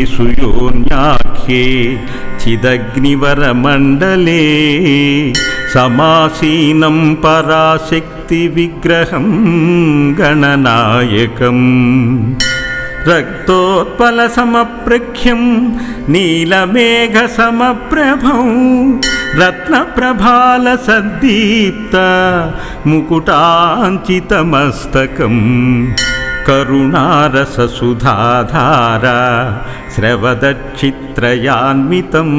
तपेषु योऽन्याख्ये चिदग्निवरमण्डले समासीनं पराशक्तिविग्रहं गणनायकम् रक्तोत्पलसमप्रख्यं नीलमेघसमप्रभौ रत्नप्रभालसद्दीप्त मुकुटाञ्चितमस्तकम् కరుణారససుధాధార స్రవదక్షిత్రయాన్వితం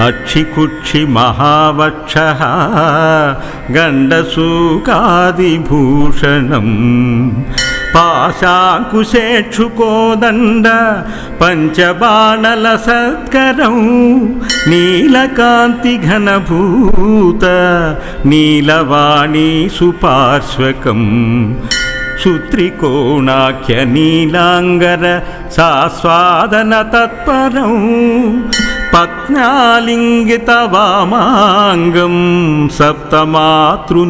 అక్షిక్షి మహావక్ష గండసూకాదిభూషణం పాశాకుశేక్షుకోదండ పంచబాణల సత్కరం నీలకాంతి ఘనభూత నీలవాణీ సుపార్శ్వకం శుత్రికోణాఖ్య నీలాంగర సాస్వాదన తత్పరం పత్నాలింగిత వామాంగం సప్తమాతృనిషేవితం.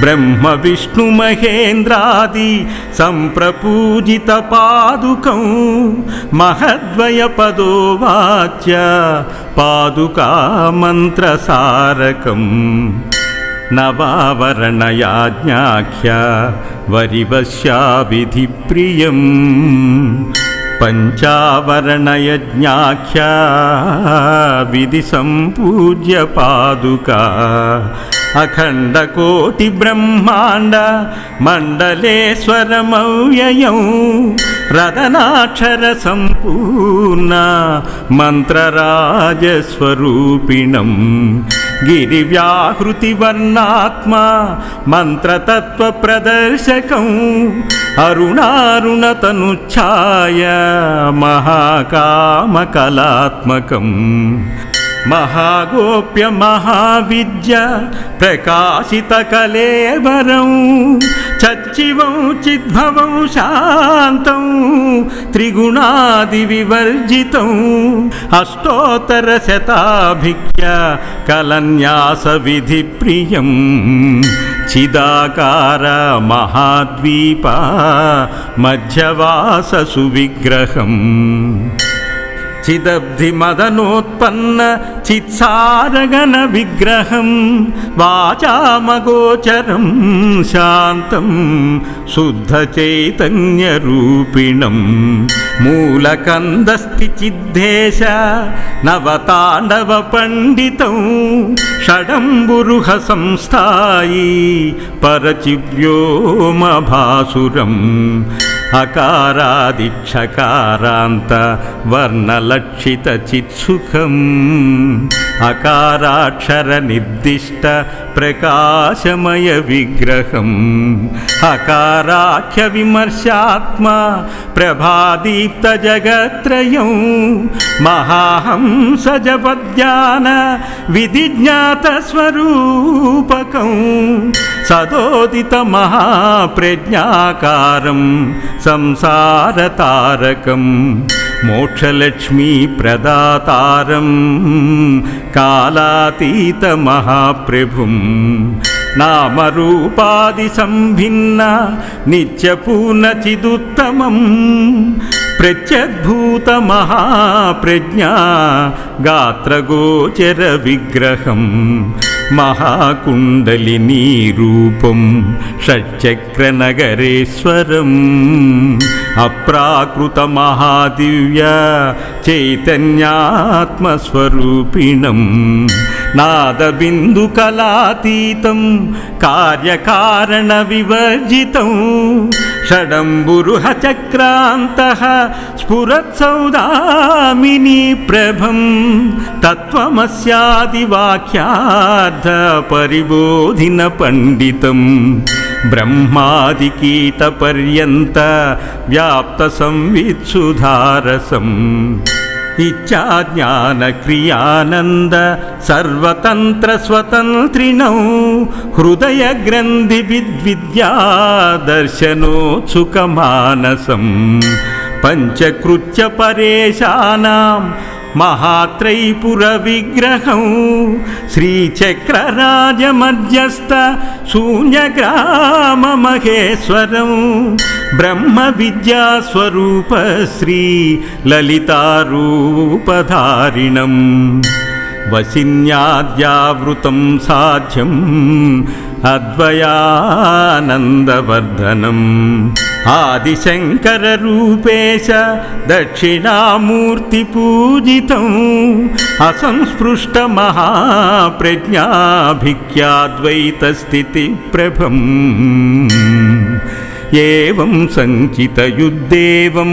బ్రహ్మ విష్ణు మహేంద్రాది సంప్రపూజిత పాదుకం. మహద్వయ పదో వాచ్య పాదుకా మంత్రసారకం. നവാവരണയാജ്ഞാഖ്യ വരിവശ്യാവിധിപ്രിയം. പഞ്ചാവരണയജ്ഞാഖ്യ വിധി സംപൂജ്യ പാതുക विधिसम्पूज्य पादुका अखण्डकोटिब्रह्माण्ड मण्डलेश्वरमव्ययौ रदनाक्षरसम्पूर्ण मन्त्रराजस्वरूपिणम् गिरिव्याहृतिवर्णात्मा मन्त्रतत्त्वप्रदर्शकम् अरुणारुणतनुच्छाय महाकामकलात्मकम् మహాగోప్య మహావిద్య ప్రకాశిత కలేవరం చచ్చివం చిద్భవం శాంతం త్రిగుణాది వివర్జితం అష్టోత్తర శతాభిఖ్య కలన్యాస విధి ప్రియం చిదాకార మహాద్వీప మధ్యవాస సువిగ్రహం. చిదబ్ధి మదనోత్పన్న చిత్సారగణ విగ్రహం వాచామగోచరం శాంతం శుద్ధ చైతన్య రూపిణం మూలకందస్తి చిద్దేశ నవతాండవ పండితం షడంబురుహ సంస్థాయి పరచివ్యోమభాసురం अकारादिक्षकारान्त वर्णलक्षितचित्सुखम्। अकाराक्षरनिर्दिष्ट प्रकाशमयविग्रहम्। अकाराख्यविमर्शात्मा प्रभादीप्तजगत्त्रयं महाहंसजपद्यान विधिज्ञातस्वरूपकं సంసారతారకం మోక్షలక్ష్మీ ప్రదాతారం కాలాతీత మహాప్రభుం. నామరూపాది సంభిన్న నిత్యపూర్ణచిదుత్తమం. ప్రత్యద్భూత మహాప్రజ్ఞా గాత్రగోచర విగ్రహం మహాకుండలినీ రూపం షట్చక్రనగరేశ్వరం అప్రాకృత మహాదివ్య చైతన్యాత్మస్వరూపిణం नादबिन्दुकलातीतं कार्यकारणविवर्जितं षडम्बुरुहचक्रान्तः स्फुरत्सौदामिनी प्रभं तत्त्वमस्यादिवाक्यार्थपरिबोधिनपण्डितं ब्रह्मादिकीटपर्यन्त व्याप्तसंवित्सुधारसम् इच्छाज्ञानक्रियानन्द सर्वतन्त्रस्वतन्त्रिणौ हृदयग्रन्थिविद्विद्यादर्शनोत्सुकमानसम् पञ्चकृत्य महात्रैपुरविग्रहौ श्रीचक्रराजमध्यस्थ शून्यग्राममहेश्वरौ ब्रह्मविद्यास्वरूप श्रीललितारूपधारिणम् वसिन्याद्यावृतं साध्यम् విద్యాస్వరూప శ్రీ లలితారూపధారిణం అద్వయానందవర్ధనం. ఆదిశంకరరూపేశ దక్షిణామూర్తి పూజితం అసంస్పృష్ట మహాప్రజ్ఞాభిఖ్యాద్వైతస్థితి ప్రభం ఏం సంచితయుద్దేవం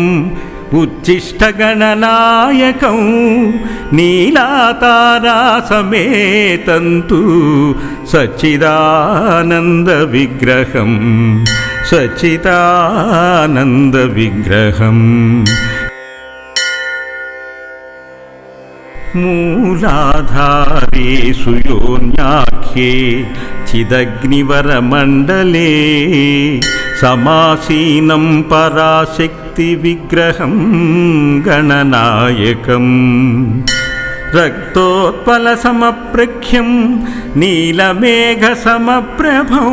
ఉచ్చిష్టగణనాయకం నీలాతారాసమేతంతు సచ్చిదానంద విగ్రహం సచ్చిదానంద విగ్రహం. మూలాధారేషు యోన్యాఖ్యే समासीनं पराशक्तिविग्रहं गणनायकम्। रक्तोत्पलसमप्रख्यं नीलमेघसमप्रभौ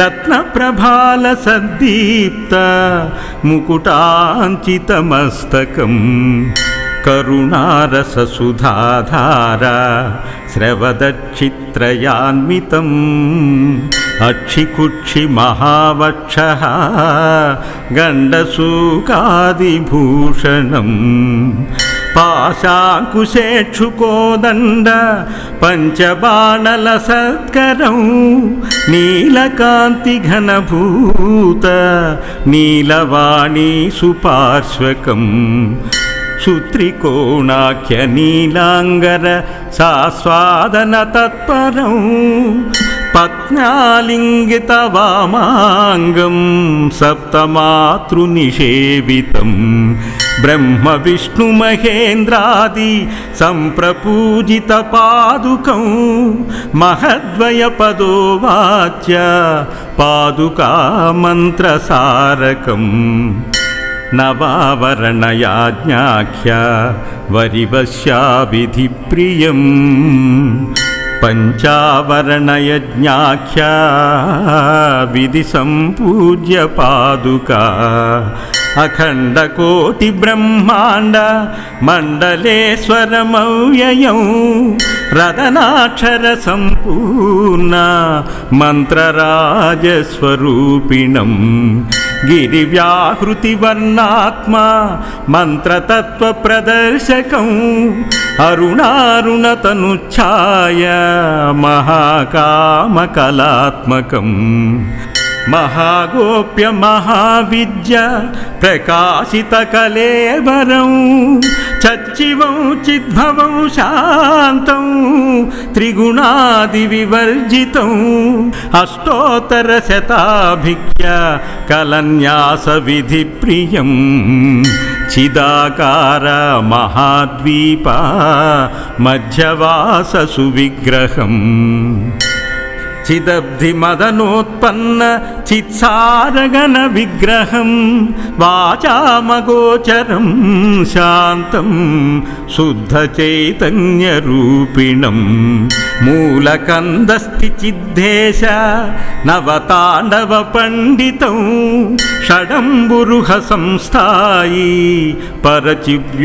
रत्नप्रभालसद्दीप्त मुकुटाञ्चितमस्तकम्। करुणारससुधाधारा श्रवदक्षित्रयान्वितम् రత్నప్రభాల అక్షికుక్షి మహావక్ష గండసూకాదిభూషణం పాశాకుశేక్షుకోదండ పంచబాణల సత్కరం నీలకాంతి ఘనభూత నీలవాణి సుపార్శ్వకం సుత్రికోణాఖ్య నీలాంగర సాస్వాదన తత్పరం पत्न्यालिङ्गितवामाङ्गं सप्तमातृनिषेवितं ब्रह्मविष्णुमहेन्द्रादि सम्प्रपूजितपादुकं महद्वयपदोवाच्य पादुकामन्त्रसारकम् नवावरणयाज्ञाख्या वरिवश्याविधिप्रियम् వాచ్య పాదుకా. మంత్రసారకం నవావరణయాజ్ఞాఖ్య వరివశ్యావిధి అఖండకోటి బ్రహ్మాండ మండలేశ్వరమవ్యయం. రదనాక్షర సంపూర్ణ మంత్రరాజస్వరూపిణం. గిరివ్యాహృతివర్ణాత్మ మంత్రతత్వ ప్రదర్శకం అరుణారుణతనుఛాయ మహాకామకలాత్మకం. మహాగోప్య మహావిద్య ప్రకాశిత కలేవరం చచ్చివం చిద్భవం శాంతం త్రిగుణాది వివర్జితం అష్టోత్తర శతాభిఖ్య కలన్యాస విధి ప్రియం చిదాకార మహాద్వీప మధ్యవాస సువిగ్రహం. चिदब्धिमदनोत्पन्न सिदब्धिमदनोत्पन्नचित्सारगणविग्रहं वाचामगोचरं शान्तं शुद्धचैतन्यरूपिणं मूलकन्दस्तिचिद्धेश नवताण्डवपण्डितौ षडम्बुरुहसंस्थायी परचिव्योमभासुरम्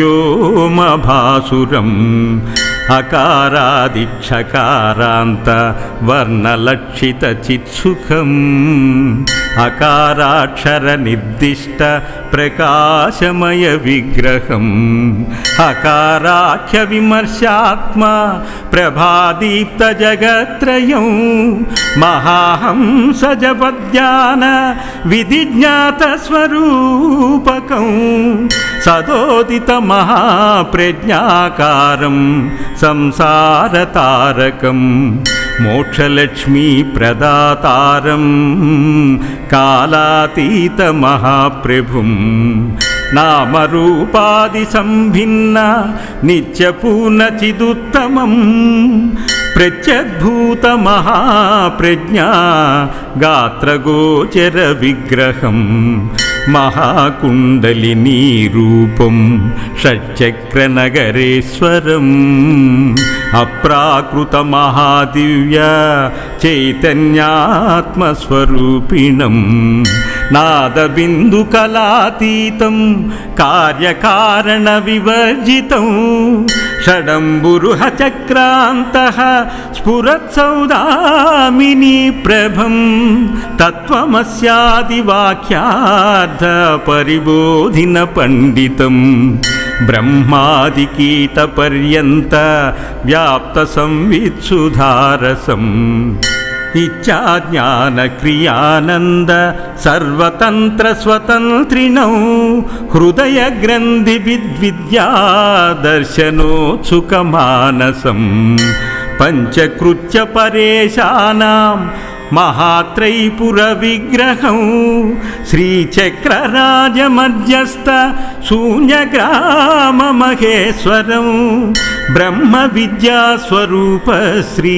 అకారాదిక్షకారాంత వర్ణలక్షిత చిత్సుఖం. అకారాక్షర నిర్దిష్ట प्रकाशमयविग्रहम् हकाराख्यविमर्शात्मा प्रभादीप्तजगत्त्रयं महाहंसजवज्ञानविधिज्ञातस्वरूपकं सदोदितमहाप्रज्ञाकारं संसारतारकम्। मोक्षलक्ष्मीप्रदातारं कालातीतमहाप्रभुम् నామరూపాది సంభిన్న నిత్యపూర్ణచిదుత్తమం ప్రత్యద్భూత మహాప్రజ్ఞా గాత్రగోచర విగ్రహం. మహాకుండలినీ రూపం షట్చక్రనగరేశ్వరం అప్రాకృత మహాదివ్య చైతన్యాత్మస్వరూపిణం నాదబిందు కళాతీతం కార్యకారణ వివర్జితం షడంబురుహ చక్రాంత స్ఫురత్సౌదామిని ప్రభం తత్వమస్యాదివాక్యార్థ పరిబోధిన పండితం. బ్రహ్మాదికీట పర్యంత వ్యాప్త సంవిత్సుధారసం ఇచ్చాజ్ఞానక్రియానంద సర్వతంత్ర స్వతంత్రిణౌ హృదయ గ్రంథి విద్విద్యా దర్శనోత్సుకమానసం పంచకృత్య పరేశానాం మహాత్రైపుర విగ్రహం శ్రీచక్రరాజమధ్యస్థ శూన్యగ్రామ మహేశ్వరం బ్రహ్మ విద్యాస్వరూప శ్రీ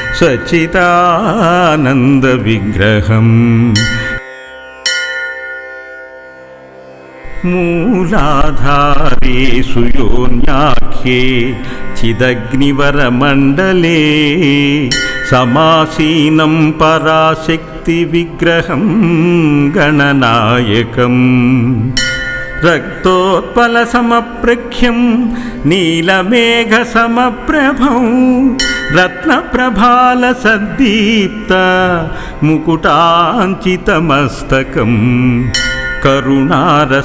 స్థితి ప్రభం ఏం సంచితయుద్దేవం ఉచ్చిష్టగణనాయకం నీలాతారాసమేతంతు సచ్చిదానంద విగ్రహం సచ్చిదానంద रत्नप्रभालसद्दीप्त मुकुटाञ्चितमस्तकम् करुणारससुधाधार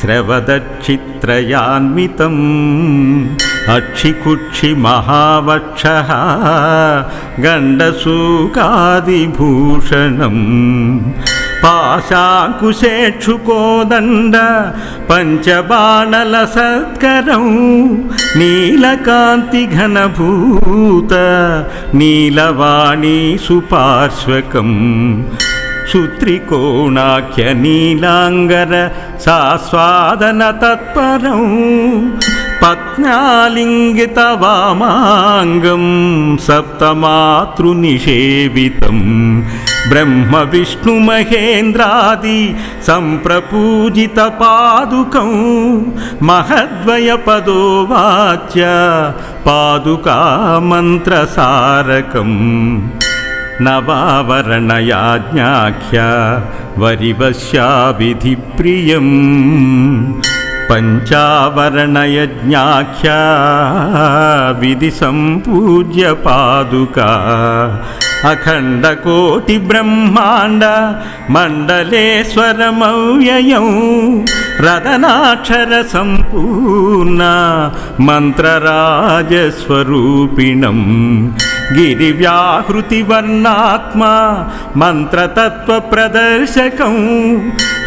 श्रवदक्षित्रयान्वितम् अक्षिकुक्षिमहावक्षः गण्डसूकादिभूषणम् పాశాకుశేక్షుకోదండ పంచబాణల సత్కరం నీలకాంతి ఘనభూత నీలవాణి సుపార్శ్వకం సుత్రికోణాఖ్య నీలాంగర సాస్వాదన తత్పరం పత్నాలింగిత వామాంగం సప్తమాతృనిషేవితం ब्रह्मविष्णुमहेन्द्रादि सम्प्रपूजितपादुकं महद्वयपदो वाच्य पादुकामन्त्रसारकम् ज्ञाख्या वरिवश्याविधिप्रियम् पञ्चावरणयज्ञाख्या विधिसम्पूज्य पादुका నవావరణయాజ్ఞాఖ్య వరివశ్యావిధి అఖండకోటి బ్రహ్మాండ మండలేశ్వరమవ్యయం. రదనాక్షర సంపూర్ణ మంత్రరాజస్వరూపిణం. గిరివ్యాహృతివర్ణాత్మ మంత్రతత్వ ప్రదర్శకం.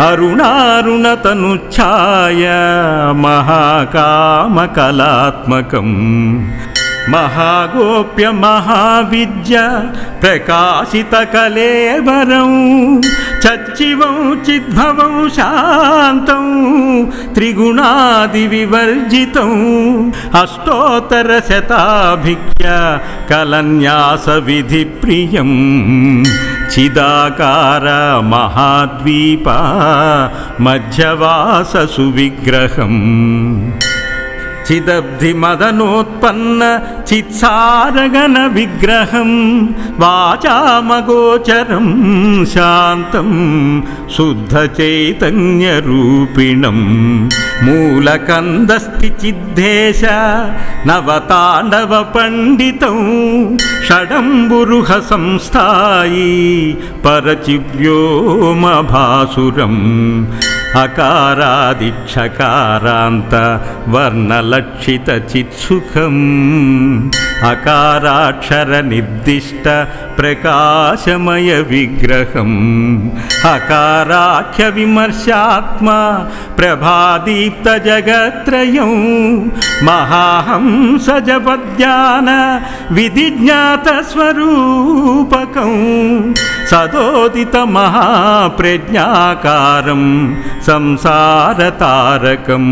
అరుణారుణతనుఛాయ మహాకామకలాత్మకం. మహాగోప్య మహావిద్య ప్రకాశిత కలేవరం చచ్చివం చిద్భవం శాంతం త్రిగుణాది వివర్జితం అష్టోత్తర శతాభిఖ్య కలన్యాస విధి ప్రియం చిదాకార మహాద్వీప మధ్యవాస సువిగ్రహం. చిదబ్ధి మదనోత్పన్న చిత్సారగణ విగ్రహం వాచామగోచరం శాంతం శుద్ధ చైతన్య రూపిణం మూలకందస్తి చిద్దేశ నవతాండవ పండితం షడంబురుహ సంస్థాయి పరచివ్యోమభాసురం అకారాదిక్షకారాంత వర్ణలక్షిత చిత్సుఖం. हकाराक्षरनिर्दिष्टप्रकाशमयविग्रहम् हकाराख्यविमर्शात्मा प्रभादीप्तजगत्त्रयं। महाहंसजपज्ञानविधिज्ञातस्वरूपकं सदोदितमहाप्रज्ञाकारं संसारतारकम्।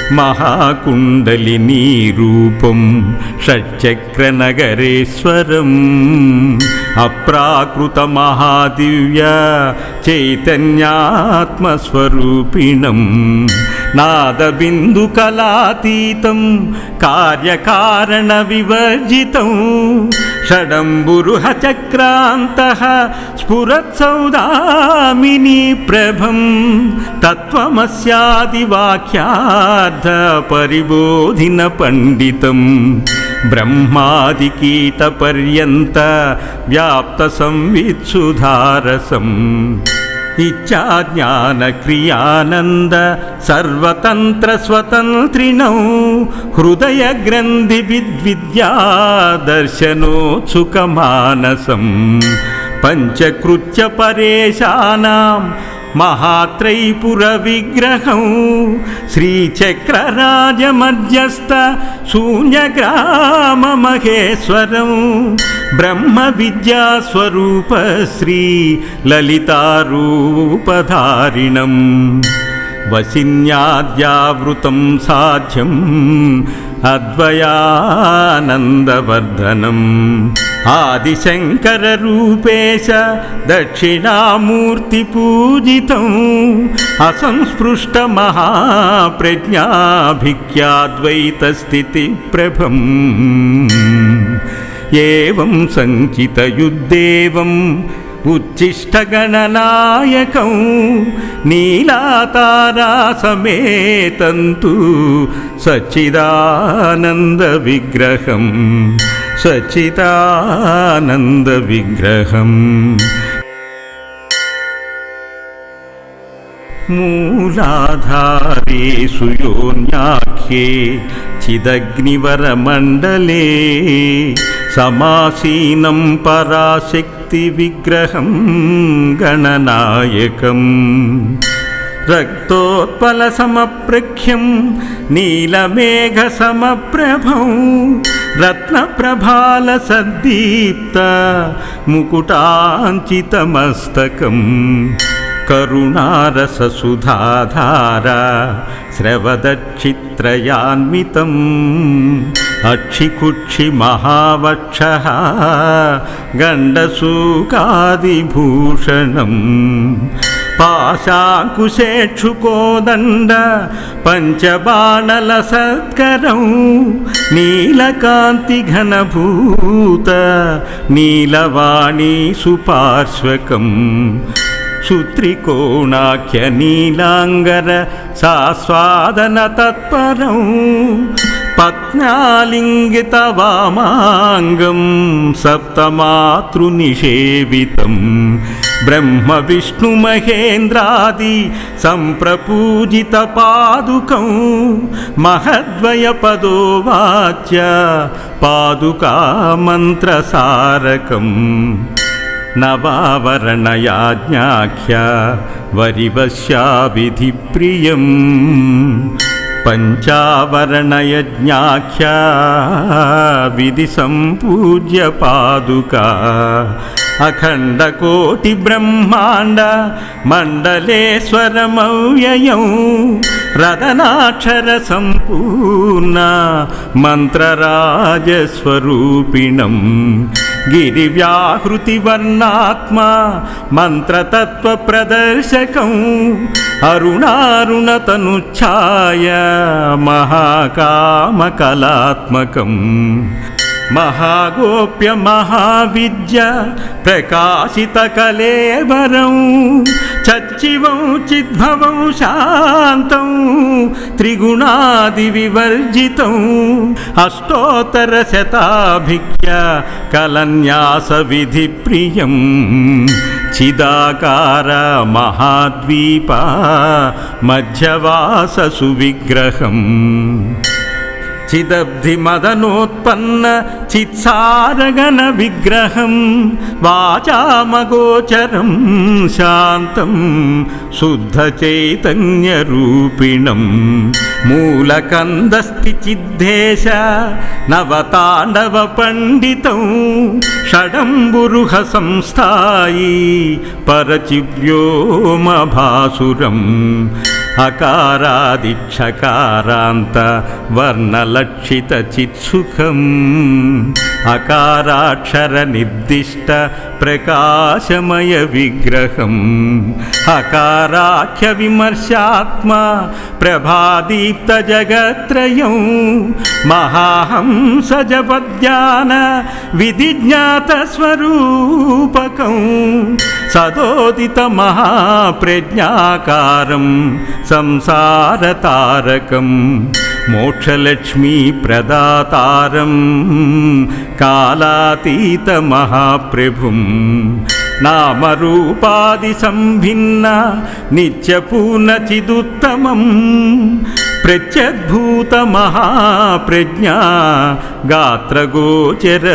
మహాకుండలినీ రూపం షట్చక్రనగరేశ్వరం. అప్రాకృత మహాదివ్య చైతన్యాత్మస్వరూపిణం. నాదబిందు కళాతీతం కార్యకారణ వివర్జితం షడంబురుహ చక్రాంత స్ఫురత్సౌదామిని ప్రభం తత్వమస్యాదివాక్యార్థ పరిబోధిన పండితం బ్రహ్మాదికీట పర్యంత వ్యాప్త సంవిత్సుధారసం ఇచ్చాజ్ఞానక్రియానంద సర్వతంత్ర స్వతంత్రిణౌ హృదయ గ్రంథి విద్విద్యా దర్శనోత్సుకమానసం పంచకృత్య పరేశానాం మహాత్రైపుర విగ్రహం శ్రీచక్రరాజమధ్యస్థ శూన్యగ్రామ మహేశ్వరం బ్రహ్మ విద్యాస్వరూప శ్రీ లలితారూపధారిణం వసిన్యాద్యావృతం సాధ్యం అద్వయానందవర్ధనం. ఆదిశంకర రూపేశ దక్షిణామూర్తి పూజితం అసంస్పృష్ట మహాప్రజ్ఞాభిఖ్యాద్వైత స్థితి ప్రభం ఏం సంచితయుద్దేవం ఉచ్చిష్టగణనాయకం నీలాతారాసమేతంతు సచ్చిదానంద విగ్రహం సచ్చిదానంద विग्रहं गणनायकम्। रक्तोत्पलसमप्रख्यं नीलमेघसमप्रभौ रत्नप्रभालसद्दीप्त मुकुटाञ्चितमस्तकम् करुणारससुधाधार श्रवदक्षित्रयान्वितम् రక్తోత్పల అక్షికుక్షి మహావక్ష గండసూకాదిభూషణం పాశాంకుశేక్షుకోదండ పంచబాణల సత్కరం నీలకాంతి ఘనభూత నీలవాణి సుపార్శ్వకం సుత్రికోణాఖ్య నీలాంగర సాస్వాదన తత్పరం पत्न्यालिङ्गितवामाङ्गं सप्तमातृनिषेवितं ब्रह्मविष्णुमहेन्द्रादि सम्प्रपूजितपादुकं महद्वयपदोवाच्य पादुकामन्त्रसारकम् नवावरणयाज्ञाख्या वरिवश्याविधिप्रियम् పదో వాచ్య పాదుకా. మంత్రసారకం నవావరణయాజ్ఞాఖ్య వరివశ్యావిధిప్రియం రదనాక్షర సంపూర్ణ మంత్రరాజస్వరూపిణం గిరివ్యాహృతివర్ణాత్మ మంత్రతత్వప్రదర్శకం అరుణారుణతనుఛాయ మహాకామకలాత్మకం. మహాగోప్య మహావిద్య ప్రకాశిత కలేవరం చచ్చివం చిద్భవం శాంతం త్రిగుణాది వివర్జితం అష్టోత్తర శతాభిఖ్య కలన్యాస విధి ప్రియం చిదాకార మహాద్వీప మధ్యవాస సువిగ్రహం. చిదబ్ధి మదనోత్పన్న చిత్సారగణ విగ్రహం వాచామగోచరం శాంతం శుద్ధ చైతన్య రూపిణం మూలకందస్తి చిద్దేశ నవతాండవ పండితం షడంబురుహ సంస్థాయి పరచివ్యోమభాసురం अकारादिक्षकारान्तवर्णलक्षितचित्सुखम् अकाराक्षरनिर्दिष्टप्रकाशमयविग्रहम् अकाराख्यविमर्शात्मा प्रभादीप्तजगत्त्रयं महाहंस जपज्ञानविधिज्ञातस्वरूपकं सदोदितमहाप्रज्ञाकारम्। అకారాఖ్య విమర్శాత్మ సంసారతారకం మోక్షలక్ష్మీ ప్రదాతారం కాలాతీత మహాప్రభుం. నామరూపాది సంభిన్న నిత్యపూర్ణ చిదుత్తమం ప్రత్యద్భూత మహాప్రజ్ఞా గాత్రగోచర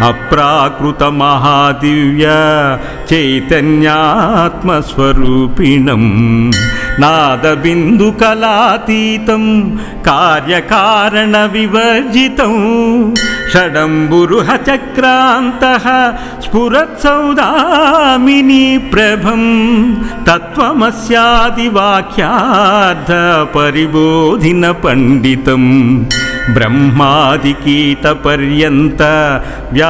విగ్రహం అప్రాకృత మహాదివ్య చైతన్యాత్మస్వరూపిణం. నాదబిందుకలాతీతం కార్యకారణ వివర్జితం షడంబురుహ చక్రాంత స్ఫురత్సౌదామిని ప్రభం. తత్వమస్యాదివాక్యార్థ పరిబోధిన పండితం. బ్రహ్మాదికీత పర్యంత వ్యా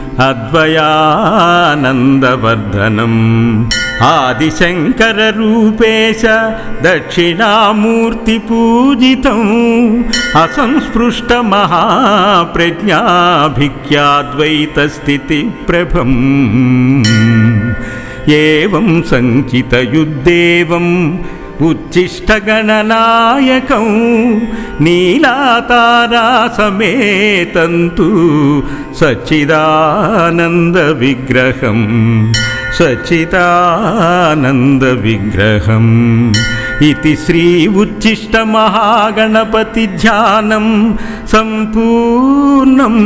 అద్వయానందవర్ధనం. ఆదిశంకర రూపేశ దక్షిణామూర్తి పూజితం అసంస్పృష్ట మహాప్రజ్ఞాభిఖ్యాద్వైత స్థితి ప్రభం ఏం సంచితయుద్దేవం ఉచ్చిష్టగణనాయకం నీలాతారాసమేతంతు సచ్చిదానంద విగ్రహం సచ్చిదానంద విగ్రహం. ఇది శ్రీ ఉచ్చిష్ట మహాగణపతి ధ్యానం సంపూర్ణం.